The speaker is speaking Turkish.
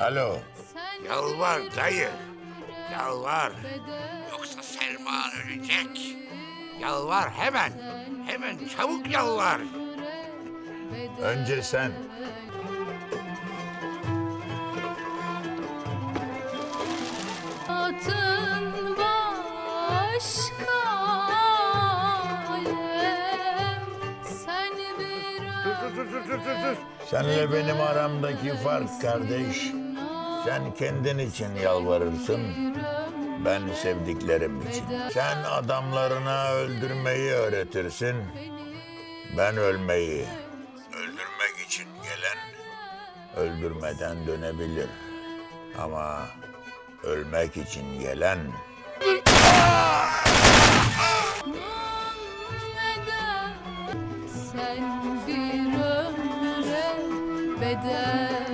Alo. Yalvar dayı. Yalvar. Yoksa Selma ölecek. Yalvar hemen. Hemen çabuk yalvar. Önce sen. Atın başka alem Sen bir Dur dur dur dur dur dur. Senle benim aramdaki fark kardeş. Sen kendin için yalvarırsın. Ben sevdiklerim için. Sen adamlarına öldürmeyi öğretirsin. Ben ölmeyi. Öldürmek için gelen öldürmeden dönebilir. Ama ölmek için gelen Sen bir ömre bedel